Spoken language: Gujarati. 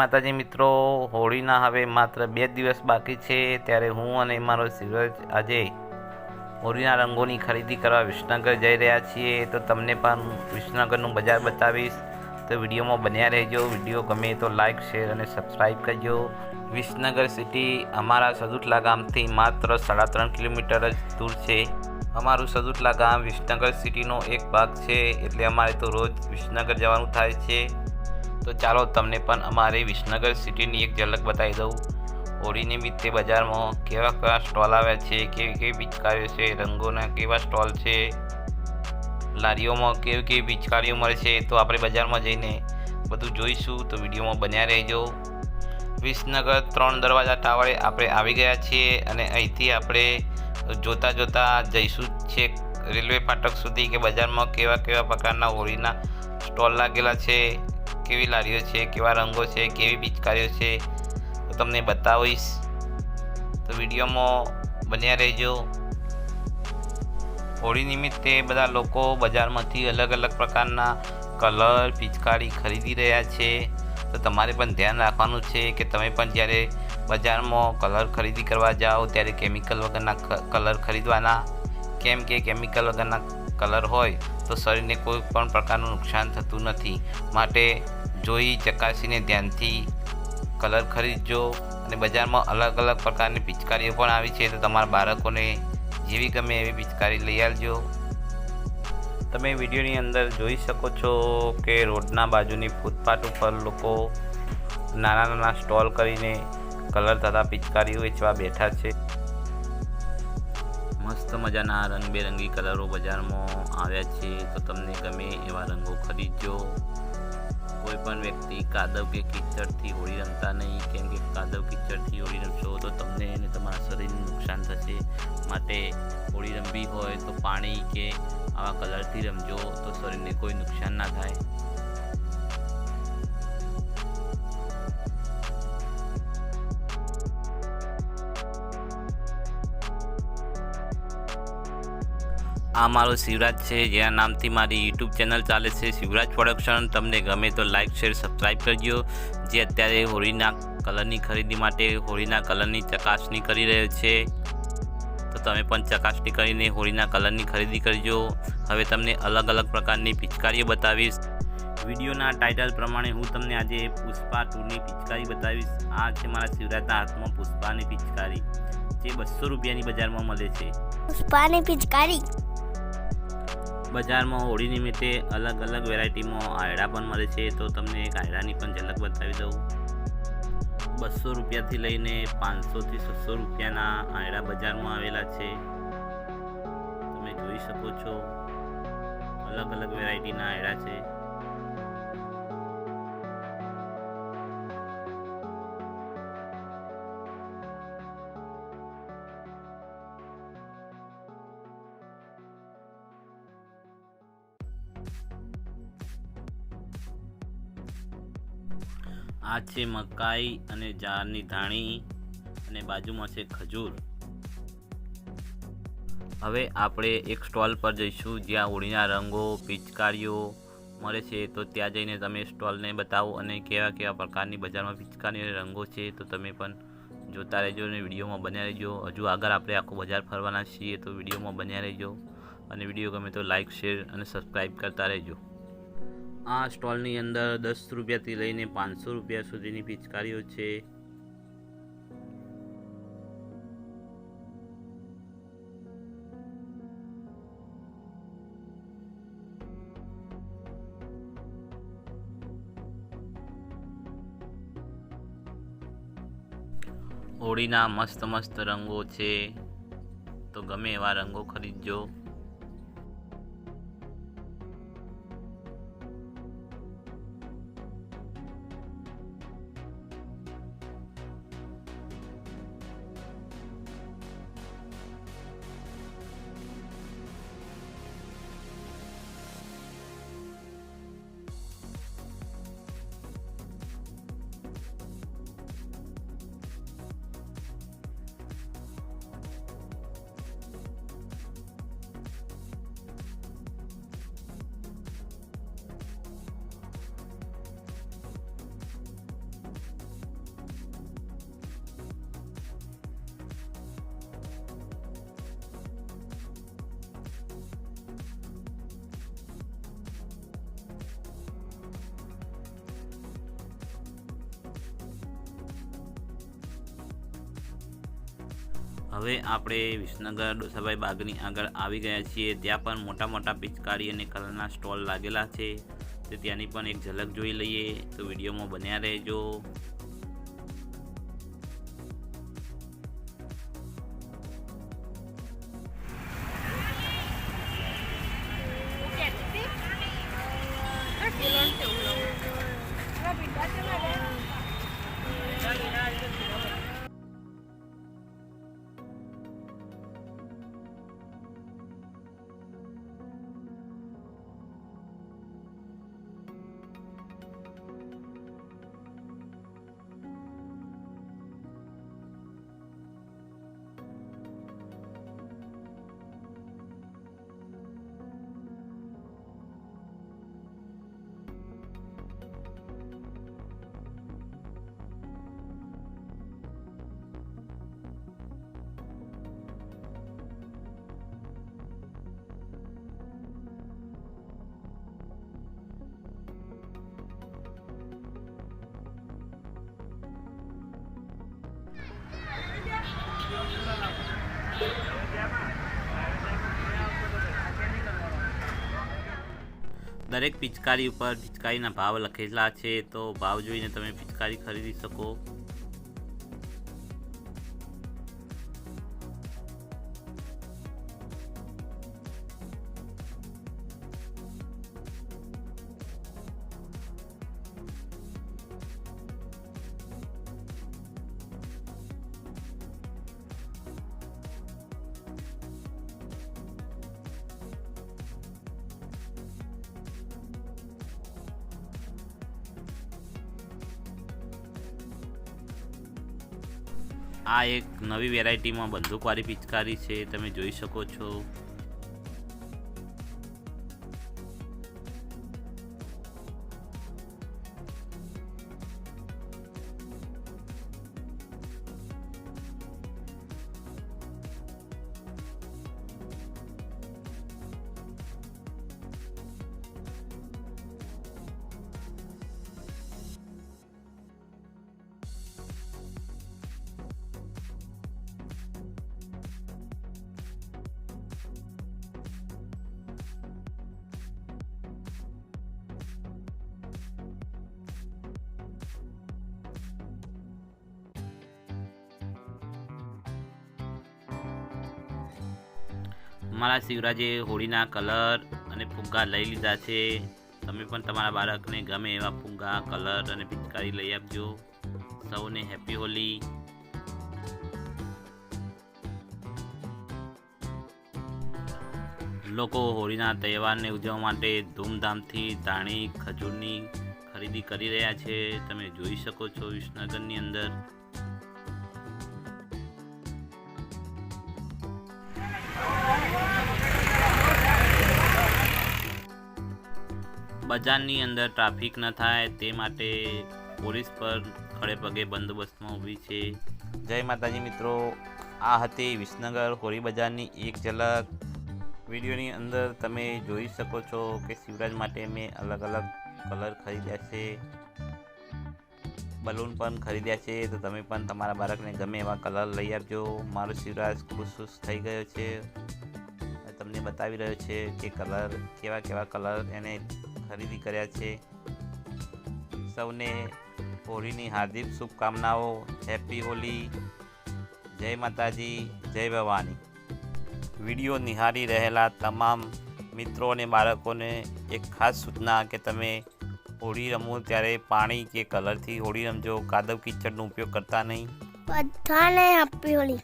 માતાજી મિત્રો હોળીના હવે માત્ર બે દિવસ બાકી છે, ત્યારે હું અને મારો સિરજ આજે હોળીના રંગોની ખરીદી કરવા વિસનગર જઈ રહ્યા છીએ. તો તમને પણ વિસનગરનું બજાર બતાવીશ. તો વિડીયોમાં બન્યા રહેજો. વીડિયો ગમે તો લાઇક શેર અને સબસ્ક્રાઈબ કરજો. વિસનગર સિટી અમારા સદુઠલા ગામથી માત્ર સાડા ત્રણ કિલોમીટર જ દૂર છે. અમારું સદુઠલા ગામ વિસનગર સિટીનો એક ભાગ છે. એટલે અમારે તો રોજ વિસનગર જવાનું થાય છે. તો ચાલો તમને પણ અમારી વિસનગર સિટીની એક ઝલક બતાવી દઉં. હોળી નિમિત્તે બજારમાં કેવા કેવા સ્ટોલ આવ્યા છે, કેવી કેવી પિચકારીઓ છે, રંગોના કેવા સ્ટોલ છે, લારીઓમાં કેવી કેવી પિચકારીઓ મળે છે, તો આપણે બજારમાં જઈને બધું જોઈશું. તો વિડીયોમાં બન્યા રહેજો. વિસનગર ત્રણ દરવાજા ટાવરે આપણે આવી ગયા છીએ અને અહીંથી આપણે જોતા જોતા જઈશું છે રેલવે ફાટક સુધી કે બજારમાં કેવા કેવા પ્રકારના હોળીના સ્ટોલ લાગેલા છે. કેવી લારીઓ છે, કેવા રંગો છે, કેવી પિચકારીઓ છે, તો તમને બતાવીશ. તો વિડીયોમાં બન્યા રહેજો. હોળી નિમિત્તે બધા લોકો બજારમાંથી અલગ અલગ પ્રકારના કલર, પિચકારી ખરીદી રહ્યા છે. તો તમારે પણ ધ્યાન રાખવાનું છે કે તમે પણ જ્યારે બજારમાં કલર ખરીદી કરવા જાઓ, ત્યારે કેમિકલ વગરના કલર ખરીદવાના. કેમ કે કેમિકલ વગરના કલર હોય તો શરીરને કોઈ પણ પ્રકારનું નુકસાન થતું નથી. માટે જોઈ ચકાસીને ધ્યાનથી કલર ખરીદજો અને બજારમાં અલગ અલગ પ્રકારની પિચકારીઓ પણ આવી છે તો તમારા બાળકોને જેવી ગમે એવી પિચકારી લઈ આવજો તમે વિડીયોની અંદર જોઈ શકો છો કે રોડના બાજુની ફૂટપાથ ઉપર લોકો નાના નાના સ્ટોલ કરીને કલર તથા પિચકારીઓ વેચવા બેઠા છે. મસ્ત મજાના રંગબેરંગી કલરો બજારમાં આવ્યા છે. તો તમને ગમે એવા રંગો ખરીદજો. કોઈ પણ વ્યક્તિ કાદવ કે કિચડથી હોળી રમતા નહીં. કેમ કે કાદવ, કિચડથી હોળી રમશો તો તમને અને તમારા શરીરને નુકસાન થશે. માટે હોળી રમવી હોય તો પાણી કે આવા કલરથી રમજો તો શરીરને કોઈ નુકસાન ના થાય. આ મારો શિવરાજ છે, જેના નામથી મારી યુટ્યુબ ચેનલ ચાલે છે, શિવરાજ પ્રોડક્શન તમને ગમે તો લાઇક શેર સબસ્ક્રાઈબ કરજો. જે અત્યારે હોળીના કલરની ખરીદી માટે હોળીના કલરની ચકાસણી કરી રહ્યો છે. તો તમે પણ ચકાસણી કરીને હોળીના કલરની ખરીદી કરજો. હવે તમને અલગ અલગ પ્રકારની પિચકારીઓ બતાવીશ. વિડીયોના ટાઇટલ પ્રમાણે હું તમને આજે પુષ્પા ટુની પિચકારી બતાવીશ. આ છે મારા શિવરાજના હાથમાં પુષ્પાની પિચકારી, જે બસો રૂપિયાની બજારમાં મળે છે. પુષ્પાની પિચકારી? બજારમાં હોળી નિમિત્તે અલગ અલગ વેરાયટીમાં આયડા પણ મળે છે, તો તમને એક આયડાની પણ ઝલક બતાવી દઉં. બસો રૂપિયાથી લઈને પાંચસોથી છસો રૂપિયાના આયડા બજારમાં આવેલા છે. તમે જોઈ શકો છો. અલગ અલગ વેરાયટીના આયડા છે. આ છે મકાઈ અને જારની ધાણી અને બાજુમાં છે ખજૂર. હવે આપણે એક સ્ટોલ પર જઈશું જ્યાં હોળીના રંગો, પિચકારીઓ મળે છે. તો ત્યાં જઈને તમે સ્ટોલને બતાવો અને કેવા કેવા પ્રકારની બજારમાં પિચકારી રંગો છે તો તમે પણ જોતા રહેજો અને વિડીયોમાં બન્યા રહેજો. હજુ આગળ આપણે આખું બજાર ફરવાના છીએ તો વિડીયોમાં બન્યા રહેજો. અને વીડિયો ગમે તો લાઇક શેર અને સબસ્ક્રાઈબ કરતા રહેજો. આ સ્ટોલની અંદર દસ રૂપિયાથી લઈને પાંચસો રૂપિયા સુધીની પિચકારીઓ છે. હોળીના મસ્ત મસ્ત રંગો છે. તો ગમે એવા રંગો ખરીદજો. હવે આપણે વિસનગર ડોસાભાઈ બાગની આગળ આવી ગયા છીએ. ત્યાં પણ મોટા મોટા પિચકારી અને કલરના સ્ટોલ લાગેલા છે. તો ત્યાંની પણ એક ઝલક જોઈ લઈએ. તો વિડીયોમાં બન્યા રહેજો. દરેક પિચકારી ઉપર પિચકારીના ભાવ લખેલા છે તો ભાવ જોઈને તમે પિચકારી ખરીદી શકો. આ એક નવી વેરાયટીમાં બંદૂકવાળી પિચકારી છે તમે જોઈ શકો છો. અમારા શિવરાજે હોળીના કલર અને ફુગ્ગા લઈ લીધા છે. તમે પણ તમારા બાળકને ગમે એવા ફુગ્ગા, કલર અને પિચકારી લઈ આપજો. સૌને હેપી હોલી. લોકો હોળીના તહેવારને ઉજવવા માટે ધૂમધામથી ધાણી, ખજૂરની ખરીદી કરી રહ્યા છે. તમે જોઈ શકો છો વિસનગરની અંદર. બજારની અંદર ટ્રાફિક ન થાય તે માટે પોલીસ પર ખડે પગે બંદોબસ્તમાં ઊભી છે. જય માતાજી મિત્રો. આ હતી વિસનગર હોળી બજારની એક ઝલક. વિડીયોની અંદર તમે જોઈ શકો છો કે શિવરાજ માટે મેં અલગ અલગ કલર ખરીદ્યા છે. બલૂન પણ ખરીદ્યા છે. તો તમે પણ તમારા બાળકને ગમે એવા કલર લઈ આપજો. મારો શિવરાજ ખુશ ખુશ થઈ ગયો છે. તમને બતાવી રહ્યો છે કે કલર, કેવા કેવા કલર એને ખરીદી કર્યા છે. સૌને હોળીની હાર્દિક શુભકામનાઓ. હેપી હોલી જય માતાજી, જય ભવાની. વીડિયો નિહાળી રહેલા તમામ મિત્રો અને બાળકોને એક ખાસ સૂચના કે તમે હોળી રમો ત્યારે પાણી કે કલરથી હોળી રમજો. કાદવ કિચડનો ઉપયોગ કરતા નહીં. બધાને હેપી હોળી